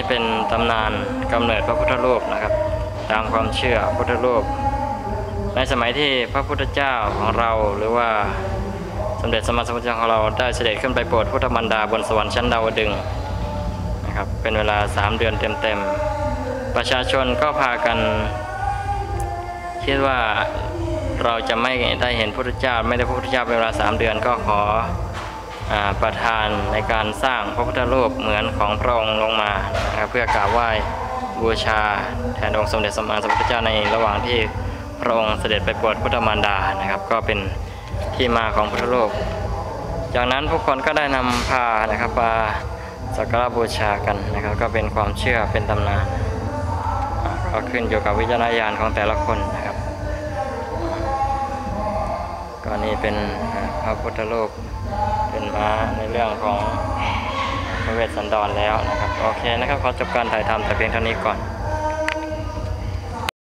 นี้เป็นตำนานกำเนิดพระพุทธรูปนะครับ ตามความเชื่อพุทธรูป ในสมัยที่พระพุทธเจ้าของเราหรือว่าสมเด็จสมมาสัมพุทธเจ้าของเราได้เสด็จขึ้นไปโปรดพุทธมันดาบนสวรรค์ชั้นดาวดึงนะครับเป็นเวลา 3 เดือนเต็มๆ ประชาชนก็พากัน คิดว่าเราจะไม่ได้เห็นพระพุทธเจ้า ไม่ได้พระพุทธเจ้าเป็นเวลา 3 เดือนก็ขอ ประทานในการสร้างพระพุทธรูปเหมือนของพระองค์ลงมานะครับเพื่อกราบไหว้บูชาแทนองค์สมเด็จสมมาสัมพุทธเจ้าในระหว่างที่พระองค์เสด็จไปโปรดพุทธมารดานะครับ ก็เป็นที่มาของพุทธรูปจากนั้นผู้คนก็ได้นำพานะครับมาสักการะบูชากันนะครับ ก็เป็นความเชื่อเป็นตำนานก็ขึ้นอยู่กับวิจารณญาณของแต่ละคนนะครับก็นี่เป็นพระพุทธรูป็นมาในเรื่องของพระเวสสันดรแล้วนะครับ โอเคนะครับ ขอจบการถ่ายทำแต่เพียงเท่านี้ก่อน